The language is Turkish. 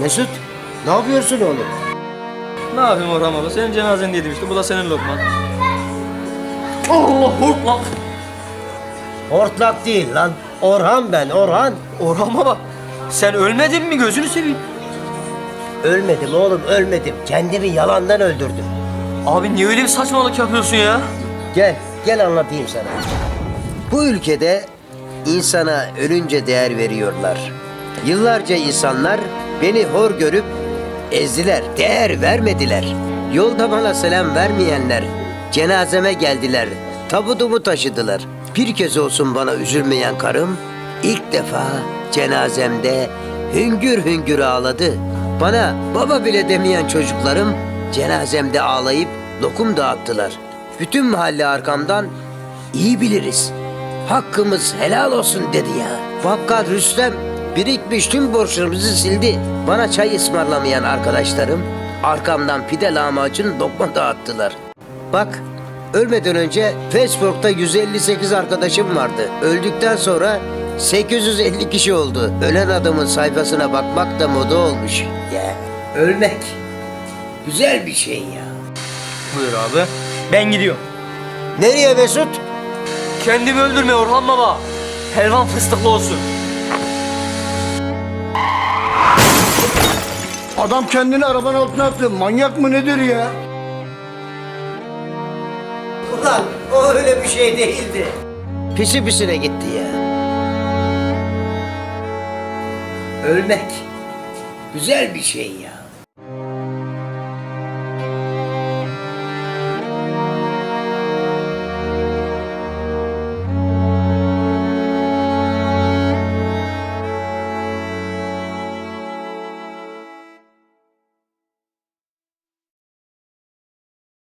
Mesut ne yapıyorsun oğlum? Ne yapayım Orhan baba? Senin cenazen dedim işte. Bu da senin lokman. Allah hortlak. Hortlak değil lan. Orhan ben Orhan. Orhan baba. Sen ölmedin mi? Gözünü seveyim. Ölmedim oğlum ölmedim. Kendimi yalandan öldürdüm. Abi niye öyle bir saçmalık yapıyorsun ya? Gel gel anlatayım sana. Bu ülkede insana ölünce değer veriyorlar. Yıllarca insanlar beni hor görüp ezdiler, değer vermediler. Yolda bana selam vermeyenler cenazeme geldiler, tabutumu taşıdılar. Bir kez olsun bana üzülmeyen karım ilk defa cenazemde hüngür hüngür ağladı. Bana baba bile demeyen çocuklarım cenazemde ağlayıp lokum dağıttılar. Bütün mahalle arkamdan iyi biliriz. Hakkımız helal olsun dedi ya. Bakkal Rüstem birikmiş tüm borçlarımızı sildi. Bana çay ısmarlamayan arkadaşlarım arkamdan pide lahmacun lokma dağıttılar. Bak ölmeden önce Facebook'ta 158 arkadaşım vardı. Öldükten sonra 850 kişi oldu. Ölen adamın sayfasına bakmak da moda olmuş. Ya ölmek güzel bir şey ya. Buyur abi. Ben gidiyorum. Nereye Mesut? Kendimi öldürme Orhan baba. Helvan fıstıklı olsun. Adam kendini arabanın altına attı. Manyak mı nedir ya? Ulan o öyle bir şey değildi. Pisi pisine gitti ya. Ölmek güzel bir şey ya.